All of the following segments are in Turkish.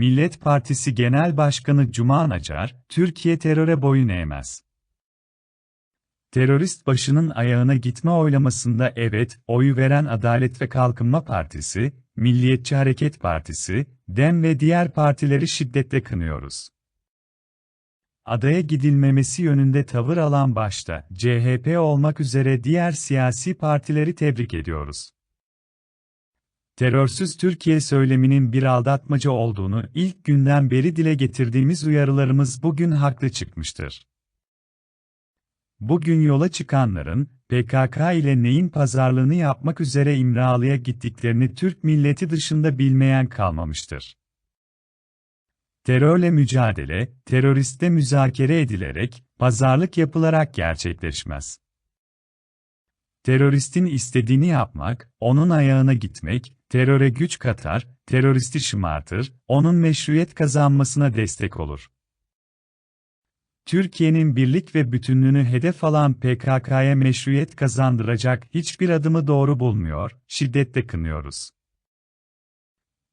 Millet Partisi Genel Başkanı Cuma Nacar, Türkiye teröre boyun eğmez. Terörist başının ayağına gitme oylamasında evet, oyu veren Adalet ve Kalkınma Partisi, Milliyetçi Hareket Partisi, DEM ve diğer partileri şiddetle kınıyoruz. Adaya gidilmemesi yönünde tavır alan başta CHP olmak üzere diğer siyasi partileri tebrik ediyoruz. Terörsüz Türkiye söyleminin bir aldatmaca olduğunu ilk günden beri dile getirdiğimiz uyarılarımız bugün haklı çıkmıştır. Bugün yola çıkanların, PKK ile neyin pazarlığını yapmak üzere İmralı'ya gittiklerini Türk milleti dışında bilmeyen kalmamıştır. Terörle mücadele, teröriste müzakere edilerek, pazarlık yapılarak gerçekleşmez. Teröristin istediğini yapmak, onun ayağına gitmek, teröre güç katar, teröristi şımartır, onun meşruiyet kazanmasına destek olur. Türkiye'nin birlik ve bütünlüğünü hedef alan PKK'ya meşruiyet kazandıracak hiçbir adımı doğru bulmuyor, şiddetle kınıyoruz.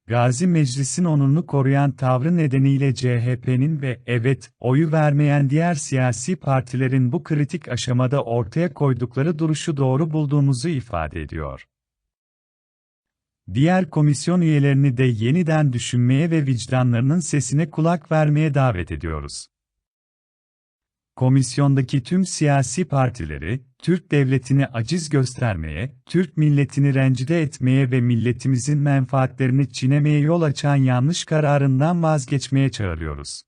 Gazi Meclis'in onurunu koruyan tavrı nedeniyle CHP'nin ve evet, oyu vermeyen diğer siyasi partilerin bu kritik aşamada ortaya koydukları duruşu doğru bulduğumuzu ifade ediyor. Diğer komisyon üyelerini de yeniden düşünmeye ve vicdanlarının sesine kulak vermeye davet ediyoruz. Komisyondaki tüm siyasi partileri, Türk devletini aciz göstermeye, Türk milletini rencide etmeye ve milletimizin menfaatlerini çiğnemeye yol açan yanlış kararından vazgeçmeye çağırıyoruz.